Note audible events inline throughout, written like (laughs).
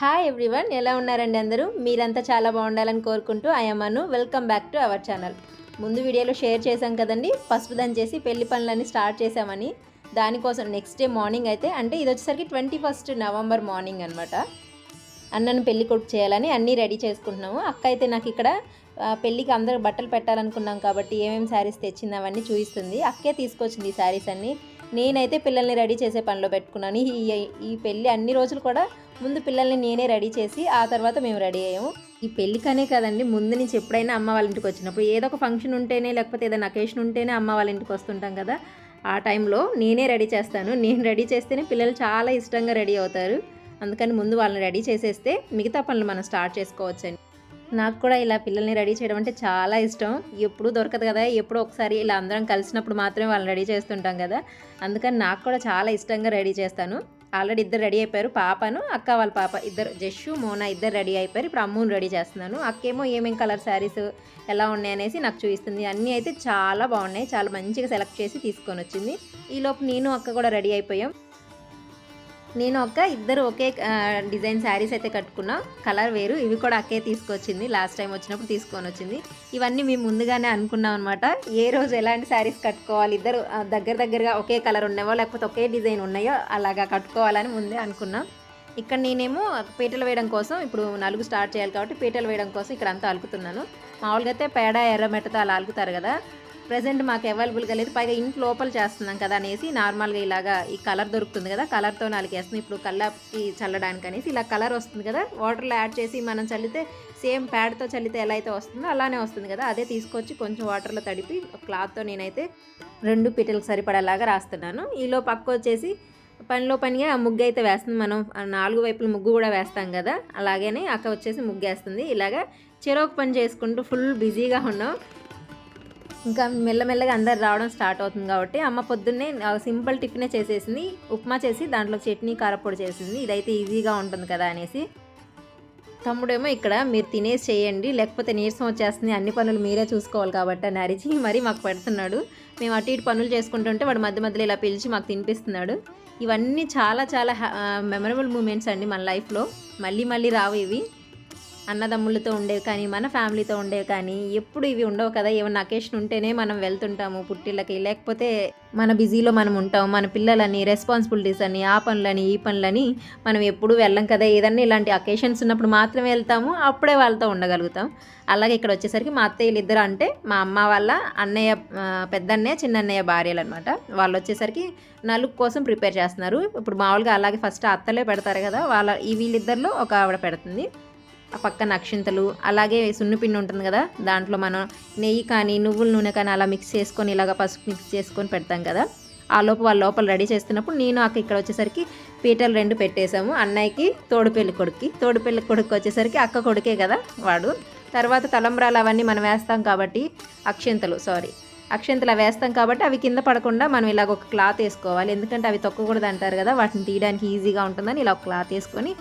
Hi everyone ఎలా ఉన్నారండి అందరూ? మీరంతా చాలా బాగుండాలని కోరుకుంటూ అయ్యమ్మను welcome back to our channel ముందు వీడియోలో షేర్ చేశాం కదండి పసుపు దంచేసి చేసి పెళ్ళి పనులన్నీ స్టార్ట్ చేశామని. దానికోసం నెక్స్ట్ డే మార్నింగ్ అయితే అంటే ఇది వచ్చేసరికి ట్వంటీ ఫస్ట్ నవంబర్ మార్నింగ్ అనమాట అన్నను పెళ్ళి కొడుకు చేయాలని అన్నీ రెడీ చేసుకుంటున్నాము. అక్క అయితే నాకు ఇక్కడ పెళ్ళికి అందరూ బట్టలు పెట్టాలనుకున్నాం కాబట్టి ఏమేమి శారీస్ తెచ్చింది అవన్నీ చూపిస్తుంది. అక్కే తీసుకొచ్చింది ఈ శారీస్ అన్నీ. నేనైతే పిల్లల్ని రెడీ చేసే పనిలో పెట్టుకున్నాను. ఈ ఈ పెళ్ళి అన్ని రోజులు కూడా ముందు పిల్లల్ని నేనే రెడీ చేసి ఆ తర్వాత మేము రెడీ అయ్యాము. ఈ పెళ్ళికనే కదండి ముందు నుంచి ఎప్పుడైనా అమ్మ వాళ్ళ ఇంటికి వచ్చినప్పుడు ఏదో ఒక ఫంక్షన్ ఉంటేనే లేకపోతే ఏదైనా అకేషన్ ఉంటేనే అమ్మ వాళ్ళ ఇంటికి వస్తుంటాం కదా. ఆ టైంలో నేనే రెడీ చేస్తాను. నేను రెడీ చేస్తేనే పిల్లలు చాలా ఇష్టంగా రెడీ అవుతారు. అందుకని ముందు వాళ్ళని రెడీ చేసేస్తే మిగతా పనులు మనం స్టార్ట్ చేసుకోవచ్చండి. నాకు కూడా ఇలా పిల్లల్ని రెడీ చేయడం అంటే చాలా ఇష్టం. ఎప్పుడు దొరకదు కదా ఎప్పుడో ఒకసారి ఇలా అందరం కలిసినప్పుడు మాత్రమే వాళ్ళని రెడీ చేస్తుంటాం కదా. అందుకని నాకు కూడా చాలా ఇష్టంగా రెడీ చేస్తాను. ఆల్రెడీ ఇద్దరు రెడీ అయిపోయారు. పాపను అక్క వాళ్ళ పాప ఇద్దరు జస్సు మోనా ఇద్దరు రెడీ అయిపోయారు. ఇప్పుడు అమ్ముని రెడీ చేస్తున్నాను. అక్కేమో ఏమేం కలర్ శారీస్ ఎలా ఉన్నాయి అనేసి నాకు చూపిస్తుంది. అన్నీ అయితే చాలా బాగున్నాయి. చాలా మంచిగా సెలెక్ట్ చేసి తీసుకొని వచ్చింది. ఈలోపు నేను అక్క కూడా రెడీ అయిపోయాం. నేను ఒక ఇద్దరు ఒకే డిజైన్ శారీస్ అయితే కట్టుకున్నాం. కలర్ వేరు. ఇవి కూడా అక్కే తీసుకొచ్చింది. లాస్ట్ టైం వచ్చినప్పుడు తీసుకొని వచ్చింది. ఇవన్నీ మేము ముందుగానే అనుకున్నాం అనమాట ఏ రోజు ఎలాంటి శారీస్ కట్టుకోవాలి? ఇద్దరు దగ్గర దగ్గరగా ఒకే కలర్ ఉన్నాయో లేకపోతే ఒకే డిజైన్ ఉన్నాయో? అలాగా కట్టుకోవాలని ముందే అనుకున్నాం. ఇక్కడ నేనేమో పీటలు వేయడం కోసం ఇప్పుడు నలుగు స్టార్ట్ చేయాలి కాబట్టి పీటలు వేయడం కోసం ఇక్కడ అంతా అలుకుతున్నాను. మామూలుగా అయితే పేడ ఎర్రమెట్టతో అలా అలుకుతారు కదా. ప్రజెంట్ మాకు అవైలబుల్గా లేదు. పైగా ఇంటి లోపల చేస్తున్నాం కదా అనేసి నార్మల్గా ఇలాగా ఈ కలర్ దొరుకుతుంది కదా. కలర్తో నలికేస్తుంది ఇప్పుడు కళ్ళకి చల్లడానికి అనేసి ఇలా కలర్ వస్తుంది కదా. వాటర్లో యాడ్ చేసి మనం చల్లితే సేమ్ ప్యాడ్తో చల్లితే ఎలా అయితే వస్తుందో అలానే వస్తుంది కదా. అదే తీసుకొచ్చి కొంచెం వాటర్లో తడిపి క్లాత్తో నేనైతే రెండు పిట్టలకు సరిపడేలాగా రాస్తున్నాను. ఈలో పక్క వచ్చేసి పనిలో పనిగా ఆ ముగ్గు అయితే వేస్తుంది మనం నాలుగు వైపుల ముగ్గు కూడా వేస్తాం కదా. అలాగనే అక్క వచ్చేసి ముగ్గు వేస్తుంది ఇలాగా చెరోకు పని చేసుకుంటూ ఫుల్ బిజీగా ఉన్నాం. ఇంకా మెల్లమెల్లగా అందరు రావడం స్టార్ట్ అవుతుంది కాబట్టి అమ్మ పొద్దున్నే సింపుల్ టిఫినే చేసేసింది. ఉప్మా చేసి దాంట్లో చట్నీ కారపొడి చేసింది. ఇదైతే ఈజీగా ఉంటుంది కదా అనేసి. తమ్ముడేమో ఇక్కడ మీరు తినేసి చేయండి. లేకపోతే నీరసం వచ్చేస్తుంది. అన్ని పనులు మీరే చూసుకోవాలి కాబట్టి అని అరిచి మరీ మాకు పెడుతున్నాడు. మేము అటు ఇటు పనులు చేసుకుంటుంటే వాడు మధ్య మధ్యలో ఇలా పిలిచి మాకు తినిపిస్తున్నాడు. ఇవన్నీ చాలా చాలా మెమరబుల్ మూమెంట్స్ అండి మన లైఫ్లో మళ్ళీ మళ్ళీ రావు ఇవి. అన్నదమ్ములతో ఉండేవి కానీ మన ఫ్యామిలీతో ఉండేవి కానీ ఎప్పుడు ఇవి ఉండవు కదా. ఏమన్నా అకేషన్ ఉంటేనే మనం వెళ్తుంటాము పుట్టిళ్ళకి. లేకపోతే మన బిజీలో మనం ఉంటాం మన పిల్లలని రెస్పాన్సిబిలిటీస్ అని ఆ పనులని ఈ పనులని మనం ఎప్పుడు వెళ్ళం కదా. ఏదన్నా ఇలాంటి అకేషన్స్ ఉన్నప్పుడు మాత్రమే వెళ్తాము అప్పుడే వాళ్ళతో ఉండగలుగుతాం. అలాగే ఇక్కడ వచ్చేసరికి మా అత్తయ్యలు ఇద్దరు అంటే మా అమ్మ వాళ్ళ అన్నయ్య పెద్దన్నయ్య చిన్నన్నయ్య భార్యలు అనమాట వాళ్ళు వచ్చేసరికి నలుగు కోసం ప్రిపేర్ చేస్తున్నారు. ఇప్పుడు మామూలుగా అలాగే ఫస్ట్ అత్తలే పెడతారు కదా. వాళ్ళ ఈ వీళ్ళిద్దరిలో ఒక ఆవిడ పెడుతుంది. పక్కన అక్షింతలు అలాగే సున్నిపిండి ఉంటుంది కదా దాంట్లో మనం నెయ్యి కానీ నువ్వుల నూనె కానీ అలా మిక్స్ చేసుకొని ఇలాగ పసుపు మిక్స్ చేసుకొని పెడతాం కదా. ఆ లోపు వాళ్ళ లోపల రెడీ చేస్తున్నప్పుడు నేను అక్క ఇక్కడ వచ్చేసరికి పీటలు రెండు పెట్టేశాము. అన్నయ్యకి తోడు పెళ్ళి కొడుక్కి. తోడు పెళ్ళి కొడుకు వచ్చేసరికి అక్క కొడుకే కదా వాడు. తర్వాత తలంబ్రాలు అవన్నీ మనం వేస్తాం కాబట్టి అక్షింతలు సారీ అక్షింతలు వేస్తాం కాబట్టి అవి కింద పడకుండా మనం ఇలాగ ఒక క్లాత్ వేసుకోవాలి. ఎందుకంటే అవి తొక్కకూడదు అంటారు కదా వాటిని తీయడానికి ఈజీగా ఉంటుందని ఇలా ఒక క్లాత్ వేసుకొని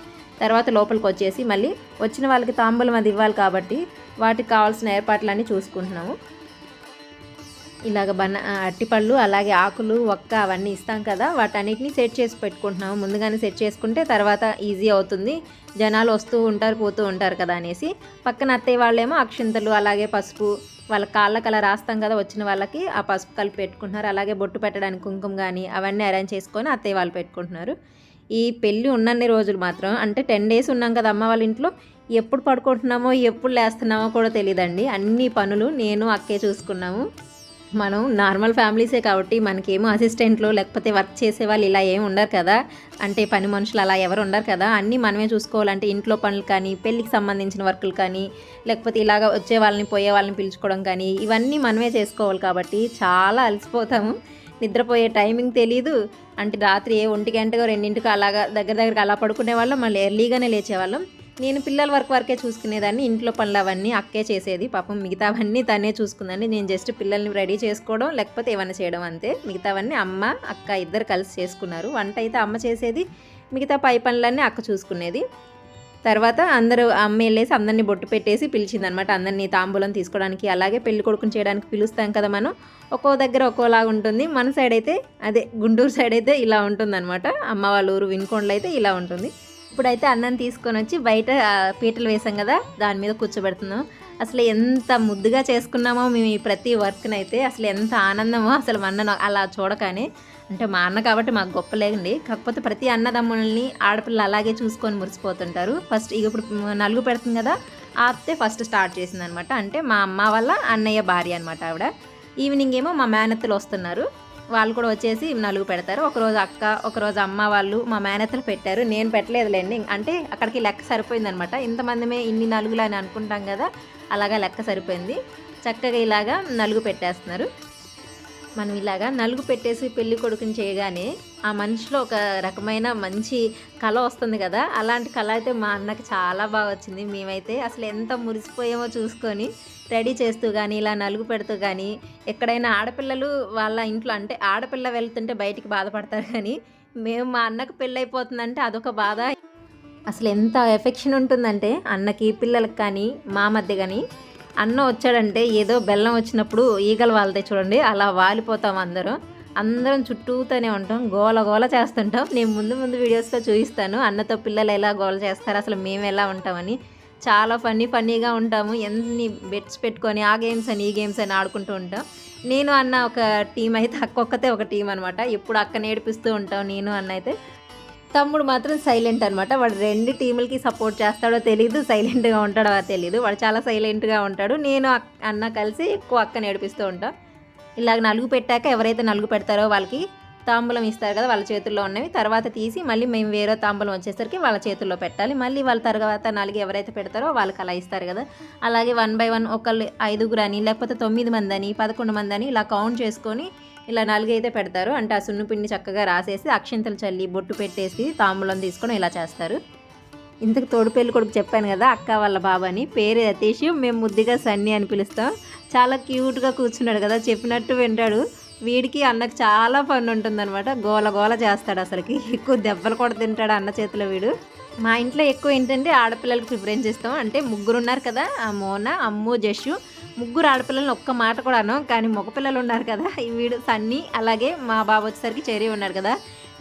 తర్వాత లోపలికి వచ్చేసి మళ్ళీ వచ్చిన వాళ్ళకి తాంబూలం అది ఇవ్వాలి కాబట్టి వాటికి కావాల్సిన ఏర్పాట్లన్నీ చూసుకుంటున్నాము. ఇలాగ బన్న అట్టిపళ్ళు అలాగే ఆకులు ఒక్క అవన్నీ ఇస్తాం కదా వాటన్నిటిని సెట్ చేసి పెట్టుకుంటున్నాము. ముందుగానే సెట్ చేసుకుంటే తర్వాత ఈజీ అవుతుంది. జనాలు వస్తూ ఉంటారు పోతూ ఉంటారు కదా అనేసి. పక్కన అత్తయ్య వాళ్ళేమో అక్షింతలు అలాగే పసుపు వాళ్ళ కాళ్ళకి అలా రాస్తాం కదా వచ్చిన వాళ్ళకి ఆ పసుపు కలిపి పెట్టుకుంటున్నారు. అలాగే బొట్టు పెట్టడానికి కుంకుమ కానీ అవన్నీ అరేంజ్ చేసుకొని అత్తయ్య వాళ్ళు పెట్టుకుంటున్నారు. ఈ పెళ్ళి ఉన్నన్ని రోజులు మాత్రం అంటే టెన్ డేస్ ఉన్నాం కదా అమ్మ వాళ్ళ ఇంట్లో ఎప్పుడు పడుకుంటున్నామో ఎప్పుడు లేస్తున్నామో కూడా తెలియదండి అన్ని పనులు నేను అక్కే చూసుకున్నాము. మనం నార్మల్ ఫ్యామిలీసే కాబట్టి మనకేమో అసిస్టెంట్లు లేకపోతే వర్క్ చేసే వాళ్ళు ఇలా ఏమి ఉండరు కదా. అంటే పని మనుషులు అలా ఎవరు ఉండరు కదా. అన్నీ మనమే చూసుకోవాలంటే ఇంట్లో పనులు కానీ పెళ్ళికి సంబంధించిన వర్కులు కానీ లేకపోతే ఇలాగ వచ్చే వాళ్ళని పోయే వాళ్ళని పిలుచుకోవడం కానీ ఇవన్నీ మనమే చేసుకోవాలి కాబట్టి చాలా అలసిపోతాము. నిద్రపోయే టైమింగ్ తెలీదు. అంటే రాత్రి ఏ ఒంటి రెండింటికో అలాగా దగ్గర దగ్గరగా అలా పడుకునే వాళ్ళం మళ్ళీ ఎర్లీగానే లేచేవాళ్ళం. నేను పిల్లల వర్క్ వరకే చూసుకునేదాన్ని ఇంట్లో పనులు అవన్నీ అక్కే చేసేది. పాపం మిగతావన్నీ తనే చూసుకుందండి. నేను జస్ట్ పిల్లల్ని రెడీ చేసుకోవడం లేకపోతే ఏమైనా చేయడం అంతే. మిగతావన్నీ అమ్మ అక్క ఇద్దరు కలిసి చేసుకున్నారు. వంట అయితే అమ్మ చేసేది మిగతా పై పనులన్నీ అక్క చూసుకునేది. తర్వాత అందరూ అమ్మ వెళ్ళేసి అందరినీ బొట్టు పెట్టేసి పిలిచిందనమాట. అందరినీ తాంబూలం తీసుకోవడానికి అలాగే పెళ్ళి కొడుకుని చేయడానికి పిలుస్తాం కదా మనం. ఒక్కో దగ్గర ఒక్కోలాగా ఉంటుంది. మన సైడ్ అయితే అదే గుంటూరు సైడ్ అయితే ఇలా ఉంటుందన్నమాట అమ్మ వాళ్ళ ఊరు వినుకొండలు అయితే ఇలా ఉంటుంది. ఇప్పుడైతే అన్నం తీసుకొని వచ్చి బయట పీటలు వేసాం కదా దాని మీద కూర్చోబెడుతున్నాం. అసలు ఎంత ముద్దుగా చేసుకున్నామో మేము ఈ ప్రతి వర్క్నైతే అసలు ఎంత ఆనందమో అసలు మన అలా చూడగానే అంటే మా అన్న కాబట్టి మాకు గొప్ప లేదండి. కాకపోతే ప్రతి అన్నదమ్ముల్ని ఆడపిల్ల అలాగే చూసుకొని మురిసిపోతుంటారు. ఫస్ట్ ఇక ఇప్పుడు నలుగు పెడుతుంది కదా ఆపితే ఫస్ట్ స్టార్ట్ చేసింది అనమాట అంటే మా అమ్మ వాళ్ళ అన్నయ్య భార్య అనమాట ఆవిడ. ఈవినింగ్ ఏమో మా మేనత్తలు వస్తున్నారు. వాళ్ళు కూడా వచ్చేసి నలుగు పెడతారు. ఒకరోజు అక్క ఒకరోజు అమ్మ వాళ్ళు మా మేనత్తలు పెట్టారు. నేను పెట్టలేదులేండి. అంటే అక్కడికి లెక్క సరిపోయిందనమాట. ఇంతమందిమే ఇన్ని నలుగులు అని అనుకుంటాం కదా అలాగా లెక్క సరిపోయింది. చక్కగా ఇలాగా నలుగు పెట్టేస్తున్నారు. మనం ఇలాగా నలుగు పెట్టేసి పెళ్ళి కొడుకుని చేయగానే ఆ మనిషిలో ఒక రకమైన మంచి కళ వస్తుంది కదా. అలాంటి కళ అయితే మా అన్నకి చాలా బాగా వచ్చింది. మేమైతే అసలు ఎంత మురిసిపోయామో చూసుకొని రెడీ చేస్తూ కానీ ఇలా నలుగు పెడుతూ కానీ ఎక్కడైనా ఆడపిల్లలు వాళ్ళ ఇంట్లో అంటే ఆడపిల్ల వెళ్తుంటే బయటికి బాధపడతారు కానీ మేము మా అన్నకు పెళ్ళైపోతుందంటే అదొక బాధ. అసలు ఎంత ఎఫెక్షన్ ఉంటుందంటే అన్నకి పిల్లలకి కానీ మా మధ్య కానీ అన్న వచ్చాడంటే ఏదో బెల్లం వచ్చినప్పుడు ఈగలు వాళ్తాయి చూడండి అలా వాలిపోతాం అందరం. అందరం చుట్టూతోనే ఉంటాం గోల గోల చేస్తుంటాం. నేను ముందు ముందు వీడియోస్లో చూపిస్తాను అన్నతో పిల్లలు ఎలా గోల చేస్తారు అసలు మేము ఎలా ఉంటామని. చాలా ఫన్నీ ఫన్నీగా ఉంటాము ఎన్ని బెట్స్ పెట్టుకొని ఆ గేమ్స్ అని ఈ గేమ్స్ అని ఆడుకుంటూ ఉంటాం. నేను అన్న ఒక టీం అయితే అక్కొక్కతే ఒక టీం అనమాట ఎప్పుడు అక్క నేర్పిస్తూ ఉంటాం నేను అన్న అయితే. తమ్ముడు మాత్రం సైలెంట్ అనమాట వాడు రెండు టీములకి సపోర్ట్ చేస్తాడో తెలియదు సైలెంట్గా ఉంటాడో తెలియదు వాడు చాలా సైలెంట్గా ఉంటాడు. నేను అన్న కలిసి ఎక్కువ అక్క నేడిపిస్తూ ఉంటాం. ఇలాగ నలుగు పెట్టాక ఎవరైతే నలుగు పెడతారో వాళ్ళకి తాంబూలం ఇస్తారు కదా వాళ్ళ చేతుల్లో ఉన్నవి. తర్వాత తీసి మళ్ళీ మేము వేరే తాంబూలం వచ్చేసరికి వాళ్ళ చేతుల్లో పెట్టాలి. మళ్ళీ వాళ్ళ తర్వాత నాలుగు ఎవరైతే పెడతారో వాళ్ళకి అలా ఇస్తారు కదా. అలాగే వన్ బై వన్ ఒకళ్ళు ఐదుగురు అని లేకపోతే తొమ్మిది మంది అని పదకొండు మంది అని ఇలా కౌంట్ చేసుకొని ఇలా నాలుగు అయితే పెడతారు. అంటే ఆ సున్నుపిండి చక్కగా రాసేసి అక్షింతలు చల్లి బొట్టు పెట్టేసి తాంబూలం తీసుకొని ఇలా చేస్తారు. ఇంతకు తోడు పెళ్ళి కొడుకు చెప్పాను కదా అక్క వాళ్ళ బాబు అని. పేరు అతీష్ మేము ముద్దుగా సన్నీ అని పిలుస్తాం. చాలా క్యూట్గా కూర్చున్నాడు కదా చెప్పినట్టు వింటాడు. వీడికి అన్నకు చాలా పని ఉంటుందన్నమాట. గోల గోల చేస్తాడు అసలుకి. ఎక్కువ దెబ్బలు కూడా తింటాడు అన్న చేతిలో వీడు. మా ఇంట్లో ఎక్కువ ఏంటంటే ఆడపిల్లలకు ప్రిఫరెన్స్ ఇస్తాం అంటే ముగ్గురు ఉన్నారు కదా ఆ మోన అమ్ము జషు. ముగ్గురు ఆడపిల్లలను ఒక్క మాట కూడా కానీ మగపిల్లలు ఉన్నారు కదా. వీడు సన్నీ అలాగే మా బాబు వచ్చేసరికి చెరి ఉన్నారు కదా.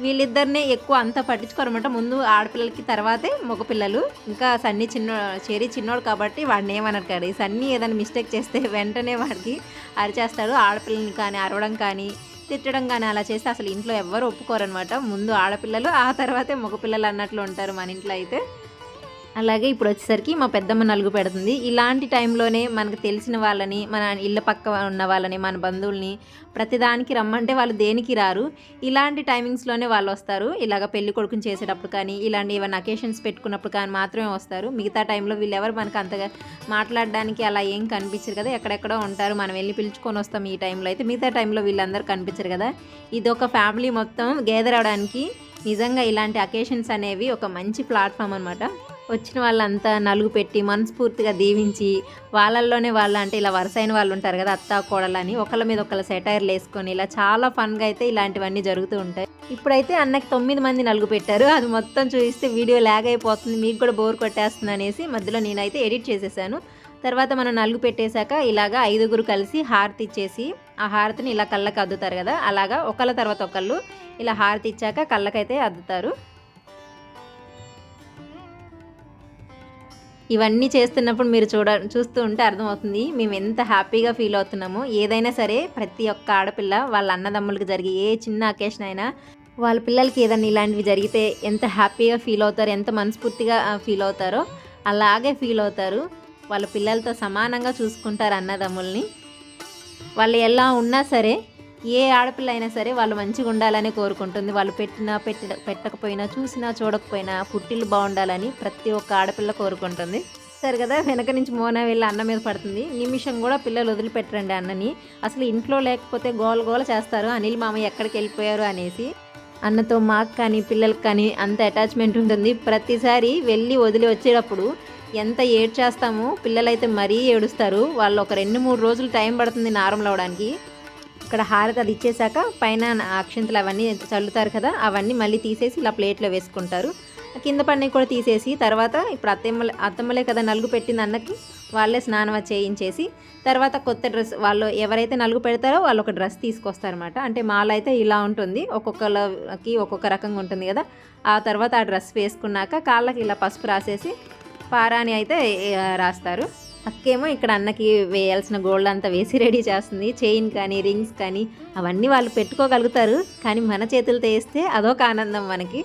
వీళ్ళిద్దరినే ఎక్కువ అంత పట్టించుకోరమాట ముందు ఆడపిల్లలకి తర్వాతే మగపిల్లలు. ఇంకా సన్నీ చిన్న చేరి చిన్నోడు కాబట్టి వాడిని ఏమన్నారు కదా సన్నీ ఏదైనా మిస్టేక్ చేస్తే వెంటనే వాడికి అరిచేస్తాడు. ఆడపిల్లని కానీ అరవడం కానీ తిట్టడం కానీ అలా చేస్తే అసలు ఇంట్లో ఎవ్వరు ఒప్పుకోరనమాట ముందు ఆడపిల్లలు ఆ తర్వాతే మగపిల్లలు అన్నట్లు ఉంటారు మన ఇంట్లో అయితే. అలాగే ఇప్పుడు వచ్చేసరికి మా పెద్దమ్మ నలుగు పెడుతుంది. ఇలాంటి టైంలోనే మనకు తెలిసిన వాళ్ళని మన ఇళ్ళ పక్క ఉన్న వాళ్ళని మన బంధువుల్ని ప్రతిదానికి రమ్మంటే వాళ్ళు దేనికి రారు. ఇలాంటి టైమింగ్స్లోనే వాళ్ళు వస్తారు ఇలాగ పెళ్ళి కొడుకుని చేసేటప్పుడు కానీ ఇలాంటి ఏమైనా అకేషన్స్ పెట్టుకున్నప్పుడు కానీ మాత్రమే వస్తారు. మిగతా టైంలో వీళ్ళు ఎవరు మనకు అంతగా మాట్లాడడానికి అలా ఏం కనిపించరు కదా. ఎక్కడెక్కడో ఉంటారు. మనం వెళ్ళి పిలుచుకొని వస్తాం ఈ టైంలో అయితే. మిగతా టైంలో వీళ్ళందరూ కనిపించరు కదా. ఇది ఒక ఫ్యామిలీ మొత్తం గేదర్ అవడానికి నిజంగా ఇలాంటి అకేషన్స్ అనేవి ఒక మంచి ప్లాట్ఫామ్ అనమాట వచ్చిన వాళ్ళంతా నలుగు పెట్టి మనస్ఫూర్తిగా దీవించి వాళ్ళల్లోనే వాళ్ళు అంటే ఇలా వరుసైన వాళ్ళు ఉంటారు కదా అత్త కోడలని ఒకళ్ళ మీద ఒకళ్ళ సెటైర్లు వేసుకొని ఇలా చాలా ఫన్గా అయితే ఇలాంటివన్నీ జరుగుతూ ఉంటాయి. ఇప్పుడైతే అన్నకి తొమ్మిది మంది నలుగు పెట్టారు. అది మొత్తం చూపిస్తే వీడియో లాగ్ అయిపోతుంది. మీకు కూడా బోర్ కొట్టేస్తుంది అనేసి మధ్యలో నేనైతే ఎడిట్ చేసేసాను. తర్వాత మనం నలుగు పెట్టేశాక ఇలాగా ఐదుగురు కలిసి హారతి ఇచ్చేసి ఆ హారతిని ఇలా కళ్ళకి అద్దుతారు కదా అలాగా ఒకళ్ళ తర్వాత ఒకళ్ళు ఇలా హారతి ఇచ్చాక కళ్ళకైతే అద్దుతారు. ఇవన్నీ చేస్తున్నప్పుడు మీరు చూడ చూస్తూ ఉంటే అర్థమవుతుంది. మేము ఎంత హ్యాపీగా ఫీల్ అవుతున్నామో. ఏదైనా సరే ప్రతి ఒక్క ఆడపిల్ల వాళ్ళ అన్నదమ్ములకు జరిగే ఏ చిన్న అకేషన్ అయినా వాళ్ళ పిల్లలకి ఏదైనా ఇలాంటివి జరిగితే ఎంత హ్యాపీగా ఫీల్ అవుతారో ఎంత మనస్ఫూర్తిగా ఫీల్ అవుతారో అలాగే ఫీల్ అవుతారు. వాళ్ళ పిల్లలతో సమానంగా చూసుకుంటారు అన్నదమ్ముల్ని. వాళ్ళు ఎలా ఉన్నా సరే ఏ ఆడపిల్ల అయినా సరే వాళ్ళు మంచిగా ఉండాలని కోరుకుంటుంది. వాళ్ళు పెట్టినా పెట్ట పెట్టకపోయినా చూసినా చూడకపోయినా పుట్టిల్లు బాగుండాలని ప్రతి ఒక్క ఆడపిల్ల కోరుకుంటుంది. సరే కదా వెనక నుంచి మోనా వెళ్ళి అన్న మీద పడుతుంది. నిమిషం కూడా పిల్లలు వదిలిపెట్టరండి అన్నని. అసలు ఇంట్లో లేకపోతే గోల గోల చేస్తారు. అనిల్ మామ ఎక్కడికి వెళ్ళిపోయారు అనేసి అన్నతో మాకు కానీ పిల్లలకి కానీ అంత అటాచ్మెంట్ ఉంటుంది. ప్రతిసారి వెళ్ళి వదిలి వచ్చేటప్పుడు ఎంత ఏడ్ చేస్తామో పిల్లలైతే మరీ ఏడుస్తారు. వాళ్ళు ఒక రెండు మూడు రోజులు టైం పడుతుంది నార్మల్ అవడానికి ఇక్కడ హారతి అది ఇచ్చేసాక పైన అక్షంతలు అవన్నీ చల్లుతారు కదా అవన్నీ మళ్ళీ తీసేసి ఇలా ప్లేట్లో వేసుకుంటారు. కింద పన్నీ కూడా తీసేసి తర్వాత ఇప్పుడు అత్తమ్మ అత్తమ్మలే కదా నలుగు పెట్టింది అన్నకి వాళ్ళే స్నానం చేయించేసి తర్వాత కొత్త డ్రెస్ వాళ్ళు ఎవరైతే నలుగు పెడతారో వాళ్ళు ఒక డ్రెస్ తీసుకొస్తారనమాట అంటే మాల అయితే ఇలా ఉంటుంది ఒక్కొక్కరికి ఒక్కొక్క రకంగా ఉంటుంది కదా. ఆ తర్వాత ఆ డ్రెస్ వేసుకున్నాక కాళ్ళకి ఇలా పసుపు రాసేసి పారాని అయితే రాస్తారు. అక్కేమో ఇక్కడ అన్నకి వేయాల్సిన గోల్డ్ అంతా వేసి రెడీ చేస్తుంది. చైన్ కానీ రింగ్స్ కానీ అవన్నీ వాళ్ళు పెట్టుకోగలుగుతారు. కానీ మన చేతులతో వేస్తే అదొక ఆనందం మనకి.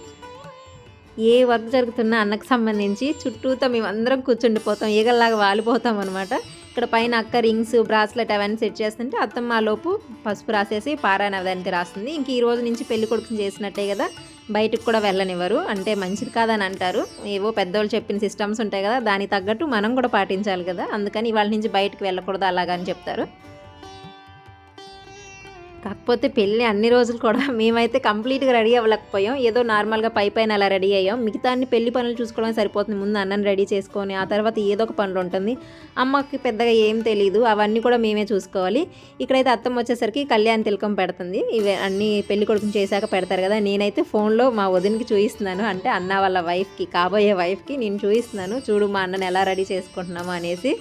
ఏ వర్క్ జరుగుతున్నా అన్నకు సంబంధించి చుట్టూతో మేమందరం కూర్చుండిపోతాం. ఈగల్లాగా వాలిపోతాం అనమాట ఇక్కడ పైన అక్క రింగ్స్ బ్రాస్లెట్ అవన్నీ సెట్ చేస్తుంటే అత్తమ్మ లోపు పసుపు రాసేసి పారాయణ అవదానికి రాస్తుంది. ఇంక ఈ రోజు నుంచి పెళ్ళి కొడుకుని చేసినట్టే కదా. బయటకు కూడా వెళ్ళనివ్వరు. అంటే మంచిది కాదని అంటారు. ఏవో పెద్దవాళ్ళు చెప్పిన సిస్టమ్స్ ఉంటాయి కదా దానికి తగ్గట్టు మనం కూడా పాటించాలి కదా. అందుకని ఇవాళ నుంచి బయటకు వెళ్ళకూడదు అలాగని చెప్తారు. కాకపోతే పెళ్ళి అన్ని రోజులు కూడా (laughs) మేమైతే కంప్లీట్గా రెడీ అవ్వలేకపోయాం. ఏదో నార్మల్గా పై పైన అలా రెడీ అయ్యాం. మిగతా అన్ని పెళ్ళి పనులు చూసుకోవడం సరిపోతుంది. ముందు అన్నని రెడీ చేసుకొని ఆ తర్వాత ఏదో ఒక పనులు ఉంటుంది. అమ్మకి పెద్దగా ఏం తెలియదు అవన్నీ కూడా మేమే చూసుకోవాలి. ఇక్కడైతే అత్తమ్మ వచ్చేసరికి కళ్యాణ్ తిలకం పెడుతుంది. ఇవి అన్ని పెళ్ళి కొడుకుని చేశాక పెడతారు కదా. నేనైతే ఫోన్లో మా వదినకి చూపిస్తున్నాను అంటే అన్న వాళ్ళ వైఫ్కి కాబోయే వైఫ్కి నేను చూపిస్తున్నాను చూడు మా అన్నని ఎలా రెడీ చేసుకుంటున్నాము అనేసి.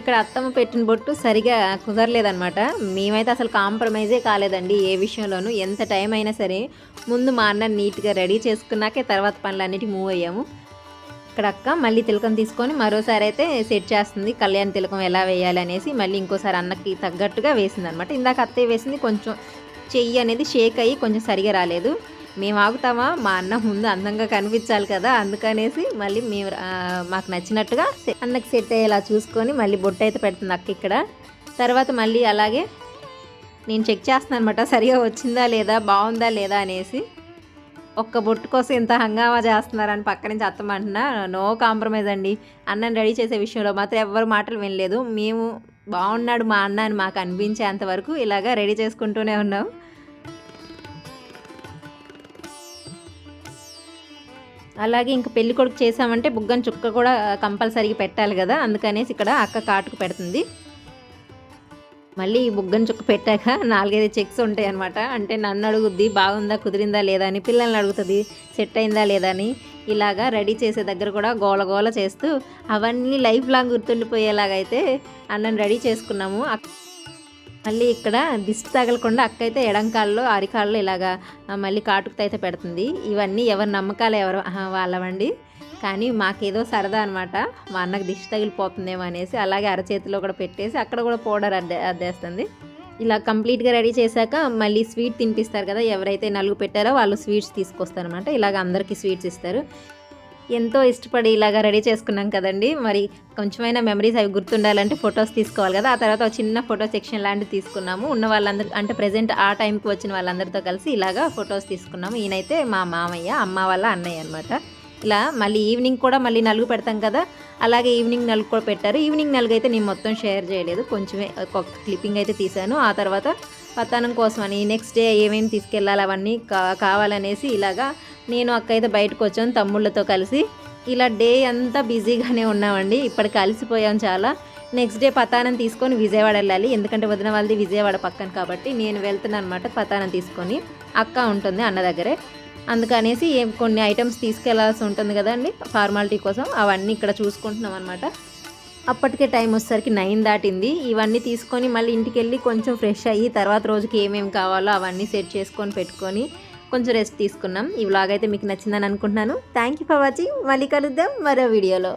ఇక్కడ అత్తమ్మ పెట్టిన బొట్టు సరిగా కుదరలేదనమాట మేమైతే అసలు కాంప్రమైజే కాలేదండి ఏ విషయంలోనూ. ఎంత టైం అయినా సరే ముందు మా అన్న నీట్గా రెడీ చేసుకున్నాకే తర్వాత పనులన్నిటి మూవ్ అయ్యాము. ఇక్కడ అక్క మళ్ళీ తిలకం తీసుకొని మరోసారి అయితే సెట్ చేస్తుంది. కళ్యాణ్ తిలకం ఎలా వేయాలి అనేసి మళ్ళీ ఇంకోసారి అన్నకి తగ్గట్టుగా వేసింది అనమాట ఇందాక అత్తయ్య వేసింది కొంచెం చెయ్యి అనేది షేక్ అయ్యి కొంచెం సరిగా రాలేదు. మేము ఆగుతామా? మా అన్న ముందు అందంగా కనిపించాలి కదా అందుకనేసి మళ్ళీ మేము మాకు నచ్చినట్టుగా అన్నకి సెట్ అయ్యేలా చూసుకొని మళ్ళీ బొట్టు అయితే పెడుతుంది అక్క ఇక్కడ. తర్వాత మళ్ళీ అలాగే నేను చెక్ చేస్తున్నాను అనమాట సరిగా వచ్చిందా లేదా బాగుందా లేదా అనేసి. ఒక్క బొట్టు కోసం ఇంత హంగామా చేస్తున్నారని పక్క నుంచి అత్తమంటున్నా నో కాంప్రమైజ్ అండి. అన్నని రెడీ చేసే విషయంలో మాత్రం ఎవ్వరు మాటలు వినలేదు. మేము బాగున్నాడు మా అన్న అని మాకు అనిపించేంత వరకు ఇలాగా రెడీ చేసుకుంటూనే ఉన్నాం. అలాగే ఇంక పెళ్ళి కొడుకు చేసామంటే బుగ్గని చుక్క కూడా కంపల్సరీగా పెట్టాలి కదా అందుకనేసి ఇక్కడ అక్క కాటుకు పెడుతుంది. మళ్ళీ ఈ చుక్క పెట్టాక నాలుగైదు చెక్స్ ఉంటాయి అనమాట అంటే నన్ను అడుగుద్ది బాగుందా కుదిరిందా లేదా అని పిల్లల్ని అడుగుతుంది సెట్ అయిందా లేదా అని ఇలాగా రెడీ చేసే దగ్గర కూడా గోల గోల చేస్తూ అవన్నీ లైఫ్ లాంగ్ గుర్తుండిపోయేలాగైతే అన్నను రెడీ చేసుకున్నాము. అక్- మళ్ళీ ఇక్కడ దిష్టి తగలకుండా అక్క అయితే ఎడంకాల్లో అరికాళ్ళలో ఇలాగా మళ్ళీ కాటుకుతో అయితే పెడుతుంది. ఇవన్నీ ఎవరి నమ్మకాలు ఎవరు వాళ్ళవండి. కానీ మాకేదో సరదా అనమాట మా అన్నకు దిష్టి తగిలిపోతుందేమో అనేసి అలాగే అరచేతిలో కూడా పెట్టేసి అక్కడ కూడా పౌడర్ అద్దే అద్దేస్తుంది. ఇలా కంప్లీట్గా రెడీ చేశాక మళ్ళీ స్వీట్ తినిపిస్తారు కదా ఎవరైతే నలుగు పెట్టారో వాళ్ళు స్వీట్స్ తీసుకొస్తారనమాట ఇలాగ అందరికీ స్వీట్స్ ఇస్తారు. ఎంతో ఇష్టపడి ఇలాగా రెడీ చేసుకున్నాం కదండి. మరి కొంచెమైనా మెమరీస్ అవి గుర్తుండాలంటే ఫొటోస్ తీసుకోవాలి కదా. ఆ తర్వాత చిన్న ఫోటో సెక్షన్ లాంటివి తీసుకున్నాము. ఉన్న వాళ్ళందరూ అంటే ప్రజెంట్ ఆ టైంకి వచ్చిన వాళ్ళందరితో కలిసి ఇలాగా ఫొటోస్ తీసుకున్నాము. ఈయనైతే మా మామయ్య అమ్మ వాళ్ళ అన్నయ్య అనమాట ఇలా మళ్ళీ ఈవినింగ్ కూడా మళ్ళీ నలుగు పెడతాం కదా. అలాగే ఈవినింగ్ నలుగు కూడా పెట్టారు. ఈవినింగ్ నలుగు అయితే నేను మొత్తం షేర్ చేయలేదు. కొంచెమే ఒక క్లిప్పింగ్ అయితే తీశాను. ఆ తర్వాత పతానం కోసమని నెక్స్ట్ డే ఏమేమి తీసుకెళ్ళాలి అవన్నీ కా కావాలనేసి ఇలాగా నేను అక్క అయితే బయటకు వచ్చాను తమ్ముళ్ళతో కలిసి. ఇలా డే అంతా బిజీగానే ఉన్నామండి. ఇప్పటికి కలిసిపోయాం చాలా. నెక్స్ట్ డే పతానం తీసుకొని విజయవాడ వెళ్ళాలి. ఎందుకంటే వదిన వాళ్ళది విజయవాడ పక్కన కాబట్టి నేను వెళ్తున్నాను అనమాట పతానం తీసుకొని. అక్క ఉంటుంది అన్న దగ్గరే. అందుకనేసి ఏం కొన్ని ఐటమ్స్ తీసుకెళ్ళాల్సి ఉంటుంది కదండి ఫార్మాలిటీ కోసం. అవన్నీ ఇక్కడ చూసుకుంటున్నాం అనమాట అప్పటికే టైం వచ్చేసరికి నైన్ దాటింది. ఇవన్నీ తీసుకొని మళ్ళీ ఇంటికి వెళ్ళి కొంచెం ఫ్రెష్ అయ్యి తర్వాత రోజుకి ఏమేమి కావాలో అవన్నీ సెట్ చేసుకొని పెట్టుకొని కొంచెం రెస్ట్ తీసుకున్నాం. ఈ వ్లాగ్ అయితే మీకు నచ్చిందని అనుకుంటున్నాను. థ్యాంక్ యూ ఫర్ వాచింగ్ మళ్ళీ కలుద్దాం మరో వీడియోలో